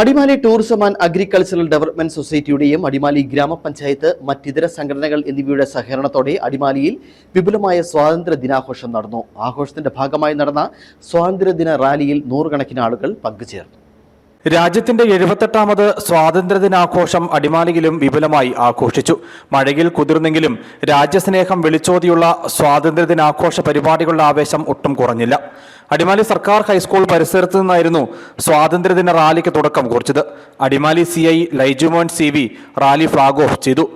Adimali tourism and agricultural development സൊസൈറ്റിയുടെയും Adimali ഗ്രാമപഞ്ചായത്ത് മറ്റിതര സംഘടനകൾ എന്നിവയുടെ സഹകരണത്തോടെ അടിമാലിയിൽ വിപുലമായ സ്വാതന്ത്ര്യ ദിനാഘോഷം നടന്നു. ആഘോഷത്തിന്റെ ഭാഗമായി നടന്ന സ്വാതന്ത്ര്യദിന റാലിയിൽ നൂറുകണക്കിന് ആളുകൾ പങ്കുചേർന്നു. രാജ്യത്തിന്റെ എഴുപത്തെട്ടാമത് സ്വാതന്ത്ര്യദിനാഘോഷം അടിമാലിയിലും വിപുലമായി ആഘോഷിച്ചു. മഴയിൽ കുതിർന്നെങ്കിലും രാജ്യസ്നേഹം വിളിച്ചോതിയുള്ള സ്വാതന്ത്ര്യദിനാഘോഷ പരിപാടികളുടെ ആവേശം ഒട്ടും കുറഞ്ഞില്ല. അടിമാലി സർക്കാർ ഹൈസ്കൂൾ പരിസരത്ത് നിന്നായിരുന്നു സ്വാതന്ത്ര്യദിന റാലിക്ക് തുടക്കം കുറിച്ചത്. Adimali C I Laijumon C V rally flag off ചെയ്തു.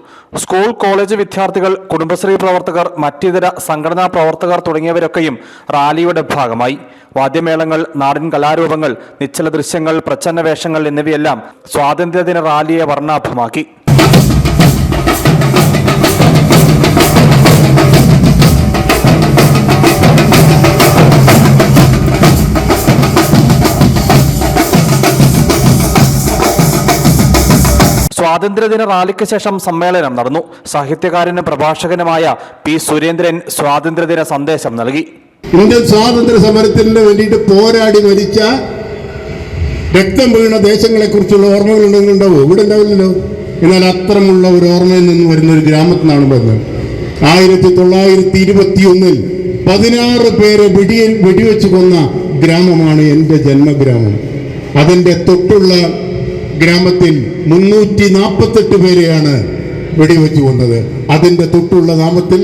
സ്കൂൾ കോളേജ് വിദ്യാർത്ഥികൾ കുടുംബശ്രീ പ്രവർത്തകർ മറ്റിതര സംഘടനാ പ്രവർത്തകർ തുടങ്ങിയവരൊക്കെയും റാലിയുടെ ഭാഗമായി. വാദ്യമേളങ്ങൾ നാടൻ കലാരൂപങ്ങൾ നിശ്ചല ദൃശ്യങ്ങൾ പ്രച്ഛന്ന വേഷങ്ങൾ എന്നിവയെല്ലാം സ്വാതന്ത്ര്യദിന റാലിയെ വർണാഭമാക്കി. സ്വാതന്ത്ര്യദിന റാലിക്ക് ശേഷം സമ്മേളനം നടന്നു. സാഹിത്യകാരനും പ്രഭാഷകനുമായ പി സുരേന്ദ്രൻ സ്വാതന്ത്ര്യദിന സന്ദേശം നൽകി. ഇന്ത്യൻ സ്വാതന്ത്ര്യ സമരത്തിന് വേണ്ടിയിട്ട് പോരാടി മരിച്ച രക്തം വീണ ദേശങ്ങളെ കുറിച്ചുള്ള ഓർമ്മകൾ ഉണ്ടാവും ഇവിടെ ഉണ്ടാവില്ലല്ലോ എന്നാൽ അത്തരമുള്ള ഒരു ഓർമ്മയിൽ നിന്ന് വരുന്ന ഒരു ഗ്രാമത്തിൽ നിന്നാണ് വന്നത്. ആയിരത്തി തൊള്ളായിരത്തി ഇരുപത്തി ഒന്നിൽ പതിനാറ് പേരെ വെടി വെടിവെച്ച് കൊന്ന ഗ്രാമമാണ് എന്റെ ജന്മഗ്രാമം. അതിന്റെ തൊട്ടുള്ള ഗ്രാമത്തിൽ മുന്നൂറ്റി നാൽപ്പത്തെട്ട് പേരെയാണ് വെടിവെച്ച് കൊന്നത്. അതിന്റെ തൊട്ടുള്ള നാമത്തിൽ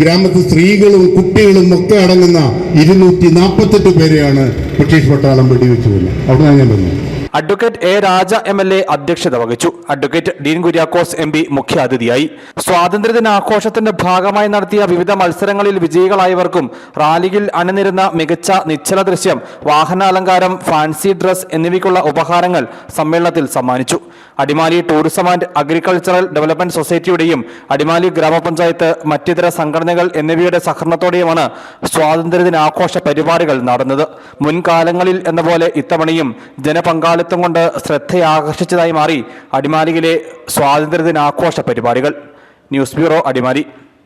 ഗ്രാമത്തിൽ സ്ത്രീകളും കുട്ടികളും ഒക്കെ അടങ്ങുന്ന ഇരുന്നൂറ്റി നാൽപ്പത്തെട്ട് പേരെയാണ് ബ്രിട്ടീഷ് പട്ടാളം വെടിവെച്ചു അവിടെ ഞാൻ പറഞ്ഞു advocate A Raja M L A അധ്യക്ഷത വഹിച്ചു. Advocate Dean Kuriakose M P മുഖ്യാതിഥിയായി. സ്വാതന്ത്ര്യദിനാഘോഷത്തിന്റെ ഭാഗമായി നടത്തിയ വിവിധ മത്സരങ്ങളിൽ വിജയികളായവർക്കും റാലിയിൽ അണിനിരുന്ന മികച്ച നിശ്ചല ദൃശ്യം വാഹനാലങ്കാരം ഫാൻസി ഡ്രസ് എന്നിവയ്ക്കുള്ള ഉപഹാരങ്ങൾ സമ്മേളനത്തിൽ സമ്മാനിച്ചു. Adimali tourism and agricultural development സൊസൈറ്റിയുടെയും Adimali ഗ്രാമപഞ്ചായത്ത് മറ്റിതര സംഘടനകൾ എന്നിവയുടെ സഹകരണത്തോടെയുമാണ് സ്വാതന്ത്ര്യദിനാഘോഷ പരിപാടികൾ നടന്നത്. മുൻകാലങ്ങളിൽ എന്ന പോലെ ഇത്തവണയും ജനപങ്കാളിത്തം കൊണ്ട് ശ്രദ്ധയാകർഷിച്ചതായി മാറി അടിമാലിയിലെ സ്വാതന്ത്ര്യദിനാഘോഷ പരിപാടികൾ. News bureau Adimali.